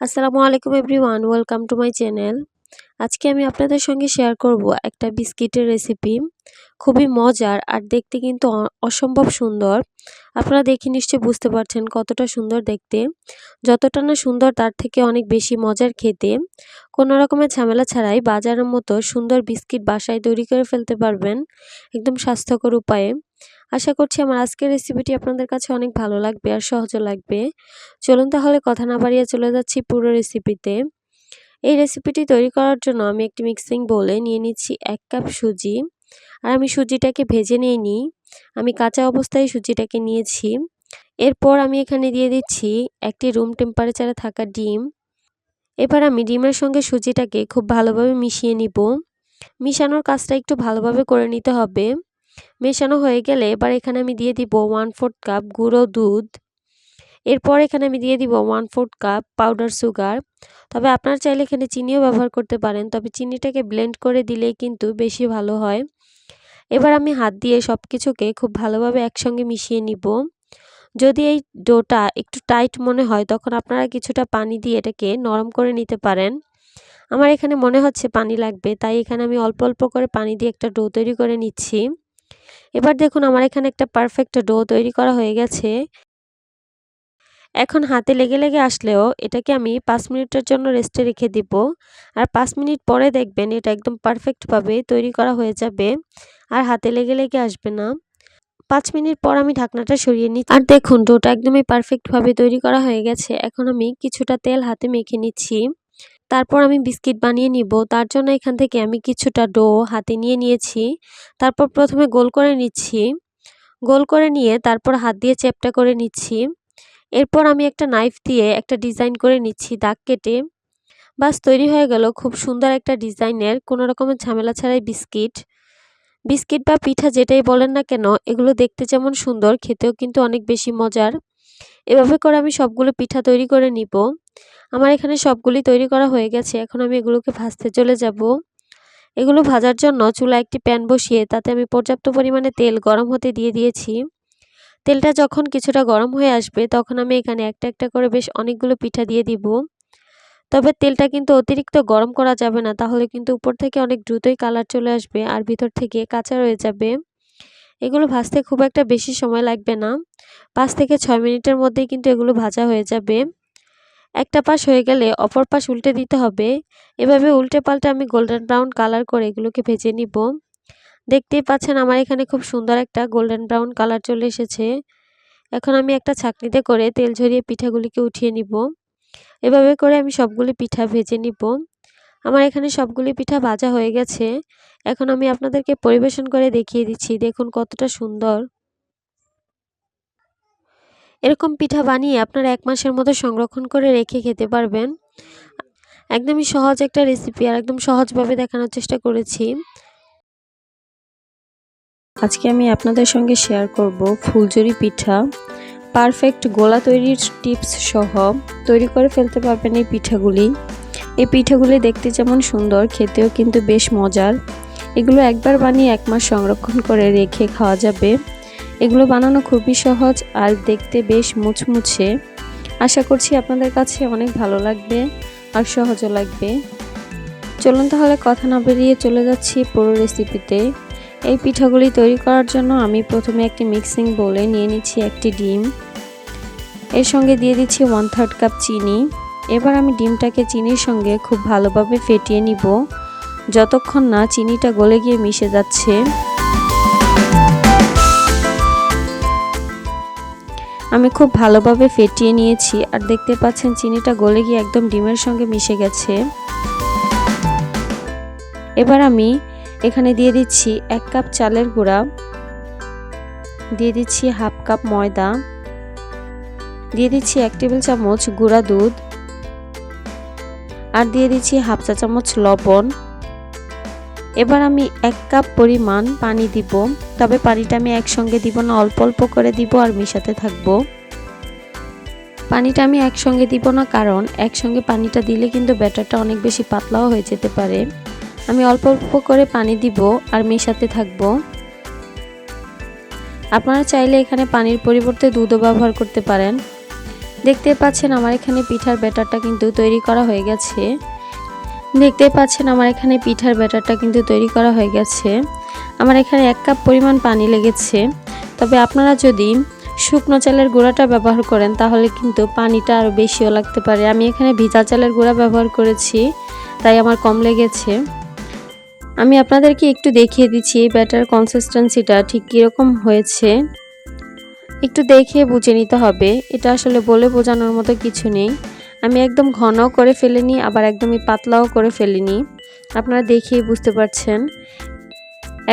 আসসালামু আলাইকুম everyone, welcome to my channel. আজকে আমি আপনাদের সঙ্গে শেয়ার করব একটা বিস্কিটের রেসিপি। খুবই মজার আর দেখতে কিন্তু অসম্ভব সুন্দর। আপনারা দেখে নিশ্চয়ই বুঝতে পারছেন কতটা সুন্দর দেখতে। যতটা না সুন্দর তার থেকে অনেক বেশি মজার খেতে। কোনো রকমের ঝামেলা ছাড়াই বাজারের মতো সুন্দর বিস্কিট বাসায় তৈরি করে ফেলতে পারবেন। একদম স্বাস্থ্যকর উপায়ে। আশা করছি আমার আজকের রেসিপিটি আপনাদের কাছে অনেক ভালো লাগবে আর সহজও লাগবে। চলুন তাহলে কথা না বাড়িয়ে চলে যাচ্ছি পুরো রেসিপিতে এই রেসিপিটি তৈরি করার জন্য আমি একটি মিক্সিং বলে নিয়ে নিচ্ছি এক কাপ সুজি। আর আমি সুজিটাকে ভেজে নিয়ে নিই। আমি কাঁচা অবস্থায় সুজিটাকে নিয়েছি। এরপর আমি এখানে দিয়ে দিচ্ছি একটি রুম টেম্পারেচারে থাকা ডিম। এবার আমি ডিমের সঙ্গে সুজিটাকে খুব ভালোভাবে মিশিয়ে নিব। মিশানোর কাজটা একটু ভালোভাবে করে নিতে হবে। মেশানো হয়ে গেলে এবার এখানে আমি দিয়ে দিব ওয়ান ফোর্থ কাপ গুঁড়ো দুধ। এরপর এখানে আমি দিয়ে দিব one fourth cup powder sugar তবে আপনারা চাইলে এখানে চিনিও ব্যবহার করতে পারেন, তবে চিনিটাকে ব্লেন্ড করে দিলেই কিন্তু বেশি ভালো হয়। এবার আমি হাত দিয়ে সব কিছুকে খুব ভালোভাবে একসঙ্গে মিশিয়ে নিব। যদি এই ডোটা একটু টাইট মনে হয়, তখন আপনারা কিছুটা পানি দিয়ে এটাকে নরম করে নিতে পারেন। আমার এখানে মনে হচ্ছে পানি লাগবে, তাই এখানে আমি অল্প অল্প করে পানি দিয়ে একটা ডো তৈরি করে নিচ্ছি। এবার দেখুন আমার এখানে একটা পারফেক্ট ডো তৈরি করা হয়ে গেছে। এখন হাতে লেগে লেগে আসলেও এটাকে আমি পাঁচ মিনিটের জন্য রেস্টে রেখে দিব। আর পাঁচ মিনিট পরে দেখবেন এটা একদম পারফেক্টভাবে তৈরি করা হয়ে যাবে। আর হাতে লেগে লেগে আসবে না। পাঁচ মিনিট পর আমি ঢাকনাটা সরিয়ে নিই আর দেখুন ডোটা একদমই পারফেক্টভাবে তৈরি করা হয়ে গেছে। এখন আমি কিছুটা তেল হাতে মেখে নিচ্ছি। তারপর আমি বিস্কিট বানিয়ে নিব। তার জন্য এখান থেকে আমি কিছুটা ডো হাতে নিয়ে নিয়েছি। তারপর প্রথমে গোল করে নিচ্ছি। গোল করে নিয়ে তারপর হাত দিয়ে চেপটা করে নিচ্ছি। এরপর আমি একটা নাইফ দিয়ে একটা ডিজাইন করে নিচ্ছি দাগ কেটে। বাস, তৈরি হয়ে গেল খুব সুন্দর একটা ডিজাইনের কোনো রকমের ঝামেলা ছাড়াই বিস্কিট। বিস্কিট বা পিঠা যেটাই বলেন না কেন, এগুলো দেখতে যেমন সুন্দর, খেতেও কিন্তু অনেক বেশি মজার। এভাবে করে আমি সবগুলো পিঠা তৈরি করে নিব। আমার এখানে সবগুলি তৈরি করা হয়ে গেছে, এখন আমি এগুলোকে ভাজতে চলে যাব। এগুলো ভাজার জন্য চুলা একটি প্যান বসিয়ে তাতে আমি পর্যাপ্ত পরিমাণে তেল গরম হতে দিয়ে দিয়েছি। তেলটা যখন কিছুটা গরম হয়ে আসবে তখন আমি এখানে একটা একটা করে বেশ অনেকগুলো পিঠা দিয়ে দিব। তবে তেলটা কিন্তু অতিরিক্ত গরম করা যাবে না, তাহলে কিন্তু উপর থেকে অনেক দ্রুতই কালার চলে আসবে আর ভিতর থেকে কাঁচা রয়ে যাবে। এগুলো ভাজতে খুব একটা বেশি সময় লাগবে না। পাঁচ থেকে ছয় মিনিটের মধ্যেই কিন্তু এগুলো ভাজা হয়ে যাবে। একটা পাশ হয়ে গেলে অপর পাশ উল্টে দিতে হবে। এভাবে উল্টে পাল্টে আমি গোল্ডেন ব্রাউন কালার করে এগুলোকে ভেজে নিব। দেখতেই পাচ্ছেন আমার এখানে খুব সুন্দর একটা গোল্ডেন ব্রাউন কালার চলে এসেছে। এখন আমি একটা ছাকনিতে করে তেল ঝরিয়ে পিঠাগুলিকে উঠিয়ে নিব। এভাবে করে আমি সবগুলি পিঠা ভেজে নিব। আমার এখানে সবগুলি পিঠা ভাজা হয়ে গেছে। এখন আমি আপনাদেরকে পরিবেশন করে দেখিয়ে দিচ্ছি। দেখুন কতটা সুন্দর। এরকম পিঠা বানিয়ে আপনারা এক মাসের মতো সংরক্ষণ করে রেখে খেতে পারবেন। একদমই সহজ একটা রেসিপি আর একদম সহজভাবে দেখানোর চেষ্টা করেছি। আজকে আমি আপনাদের সঙ্গে শেয়ার করব ফুলজুরি পিঠা। পারফেক্ট গোলা তৈরির টিপস সহ তৈরি করে ফেলতে পারবেন এই পিঠাগুলি। এই পিঠাগুলি দেখতে যেমন সুন্দর, খেতেও কিন্তু বেশ মজার। এগুলো একবার বানিয়ে এক মাস সংরক্ষণ করে রেখে খাওয়া যাবে। এগুলো বানানো খুবই সহজ আর দেখতে বেশ মুচমুচে। আশা করছি আপনাদের কাছে অনেক ভালো লাগবে আর সহজও লাগবে। চলুন তাহলে কথা না বেরিয়ে চলে যাচ্ছি পুরো রেসিপিতে এই পিঠাগুলি তৈরি করার জন্য আমি প্রথমে একটি মিক্সিং বলে নিয়ে নিচ্ছি একটি ডিম। এর সঙ্গে দিয়ে দিচ্ছি ওয়ান থার্ড কাপ চিনি। এবার আমি ডিমটাকে চিনির সঙ্গে খুব ভালোভাবে ফেটিয়ে নিব। যতক্ষণ না চিনিটা গলে গিয়ে মিশে যাচ্ছে। আমি খুব ভালোভাবে ফেটিয়ে নিয়েছি। আর দেখতে পাচ্ছেন, চিনিটা গলে গিয়ে একদম ডিমের সঙ্গে মিশে গেছে। এবার আমি এখানে দিয়ে দিচ্ছি এক কাপ চালের গুঁড়া। দিয়ে দিচ্ছি হাফ কাপ ময়দা। দিয়ে দিচ্ছি এক টেবিল চামচ গুঁড়া দুধ। আর দিয়ে দিচ্ছি হাফ চা চামচ লবণ। এবার আমি এক কাপ পরিমাণ পানি দিব। তবে পানিটা আমি একসঙ্গে দিব না, অল্প অল্প করে দিব আর মিশাতে থাকব। পানিটা আমি একসঙ্গে দিব না, কারণ একসঙ্গে পানিটা দিলে কিন্তু ব্যাটারটা অনেক বেশি পাতলাও হয়ে যেতে পারে। আমি অল্প অল্প করে পানি দিব আর মেশাতে থাকব। আপনারা চাইলে এখানে পানির পরিবর্তে দুধও ব্যবহার করতে পারেন। দেখতে পাচ্ছেন আমার এখানে পিঠার ব্যাটারটা কিন্তু তৈরি করা হয়ে গেছে। দেখতে পাচ্ছেন আমার এখানে পিঠার ব্যাটারটা কিন্তু তৈরি করা হয়ে গেছে। আমার এখানে এক কাপ পরিমাণ পানি লেগেছে। তবে আপনারা যদি শুকনো চালের গুঁড়াটা ব্যবহার করেন, তাহলে কিন্তু পানিটা আরও বেশিও লাগতে পারে। আমি এখানে ভিজা চালের গুঁড়া ব্যবহার করেছি, তাই আমার কম লেগেছে। আমি আপনাদেরকে একটু দেখিয়ে দিচ্ছি ব্যাটার কনসিস্টেন্সিটা ঠিক কীরকম হয়েছে। একটু দেখে বুঝে নিতে হবে। এটা আসলে বলে বোঝানোর মতো কিছু নেই। আমি একদম ঘনও করে ফেলিনি, আবার একদমই পাতলাও করে ফেলিনি। আপনারা দেখেই বুঝতে পারছেন।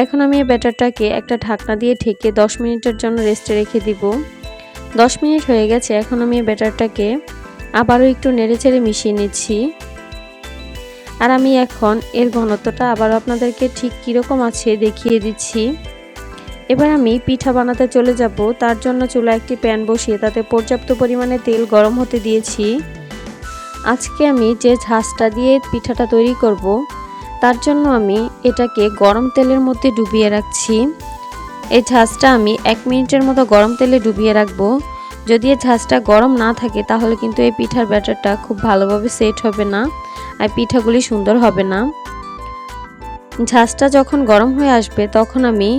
এখন আমি এই ব্যাটারটাকে একটা ঢাকনা দিয়ে ঢেকে 10 মিনিটের জন্য রেস্টে রেখে দিব। 10 মিনিট হয়ে গেছে, এখন আমি এই ব্যাটারটাকে আবারও একটু নেড়েচেড়ে মিশিয়ে নিচ্ছি। আর আমি এখন এর ঘনত্বটা আবার আপনাদেরকে ঠিক কীরকম আছে দেখিয়ে দিচ্ছি। এবার আমি পিঠা বানাতে চলে যাব। তার জন্য চুলা একটি প্যান বসিয়ে তাতে পর্যাপ্ত পরিমাণে তেল গরম হতে দিয়েছি। আজকে আমি যে ঝাঁসটা দিয়ে পিঠাটা তৈরি করব, তার জন্য আমি এটাকে গরম তেলের মধ্যে ডুবিয়ে রাখছি। এই ঝাঁসটা আমি এক মিনিটের মতো গরম তেলে ডুবিয়ে রাখব। যদি এই ঝাঁসটা গরম না থাকে, তাহলে কিন্তু এই পিঠার ব্যাটারটা খুব ভালোভাবে সেট হবে না আর পিঠাগুলি সুন্দর হবে না। ঝাঁসটা যখন গরম হয়ে আসবে, তখন আমি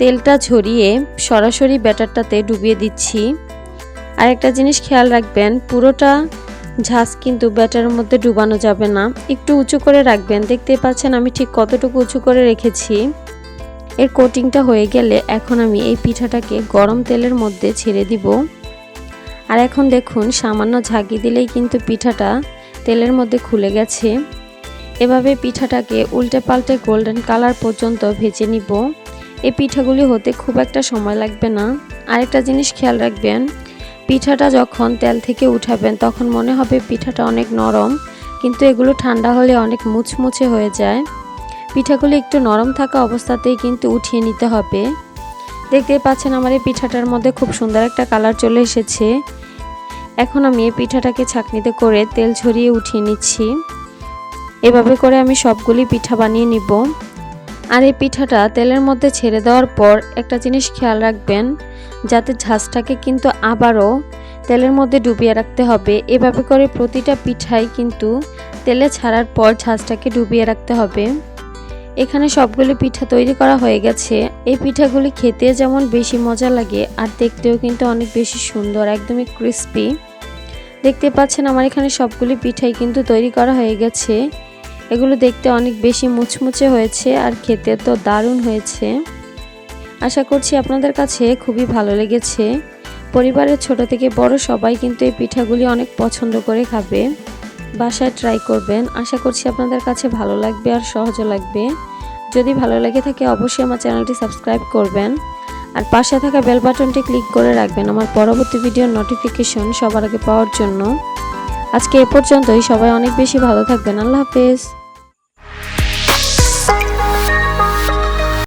তেলটা ঝরিয়ে সরাসরি ব্যাটারটাতে ডুবিয়ে দিচ্ছি। আর একটা জিনিস খেয়াল রাখবেন, পুরোটা ঝাঁস কিন্তু ব্যাটারের মধ্যে ডুবানো যাবে না। একটু উঁচু করে রাখবেন দেখতে পাচ্ছেন আমি ঠিক কতটুকু উঁচু করে রেখেছি। এর কোটিংটা হয়ে গেলে এখন আমি এই পিঠাটাকে গরম তেলের মধ্যে ছেড়ে দিব। আর এখন দেখুন, সামান্য ঝাঁকি দিলেই কিন্তু পিঠাটা তেলের মধ্যে খুলে গেছে। এভাবে পিঠাটাকে উল্টে পাল্টে গোল্ডেন কালার পর্যন্ত ভেজে নিব। এই পিঠাগুলি হতে খুব একটা সময় লাগবে না। আরেকটা জিনিস খেয়াল রাখবেন, পিঠাটা যখন তেল থেকে উঠাবেন তখন মনে হবে পিঠাটা অনেক নরম, কিন্তু এগুলো ঠান্ডা হলে অনেক মুচমুচে হয়ে যায়। পিঠাগুলি একটু নরম থাকা অবস্থাতেই কিন্তু উঠিয়ে নিতে হবে। দেখতেই পাচ্ছেন আমার এই পিঠাটার মধ্যে খুব সুন্দর একটা কালার চলে এসেছে। এখন আমি এই পিঠাটাকে ছাকনিতে করে তেল ঝরিয়ে উঠিয়ে নিচ্ছি। এভাবে করে আমি সবগুলি পিঠা বানিয়ে নিব। আর এই পিঠাটা তেলের মধ্যে ছেড়ে দেওয়ার পর একটা জিনিস খেয়াল রাখবেন, যাতে ঝাঁজটাকে কিন্তু আবারও তেলের মধ্যে ডুবিয়ে রাখতে হবে। এভাবে করে প্রতিটা পিঠাই কিন্তু তেলে ছাড়ার পর ঝাঁসটাকে ডুবিয়ে রাখতে হবে। এখানে সবগুলি পিঠা তৈরি করা হয়ে গেছে। এই পিঠাগুলি খেতে যেমন বেশি মজা লাগে, আর দেখতেও কিন্তু অনেক বেশি সুন্দর, একদমই ক্রিস্পি দেখতে পাচ্ছেন আমার এখানে সবগুলি পিঠাই কিন্তু তৈরি করা হয়ে গেছে। এগুলো দেখতে অনেক বেশি মুচমুচে হয়েছে আর খেতে তো দারুণ হয়েছে। আশা করছি আপনাদের কাছে খুবই ভালো লেগেছে। পরিবারের ছোট থেকে বড় সবাই কিন্তু এই পিঠাগুলি অনেক পছন্দ করে খাবে। বাসায় ট্রাই করবেন। আশা করছি আপনাদের কাছে ভালো লাগবে আর সহজও লাগবে। যদি ভালো লাগে থাকে অবশ্যই আমার চ্যানেলটি সাবস্ক্রাইব করবেন। আর পাশে থাকা বেল বাটনটি ক্লিক করে রাখবেন আমার পরবর্তী ভিডিওর নোটিফিকেশন সবার আগে পাওয়ার জন্য। আজকে এ পর্যন্তই। সবাই অনেক বেশি ভালো থাকবেন। আল্লাহ হাফেজ।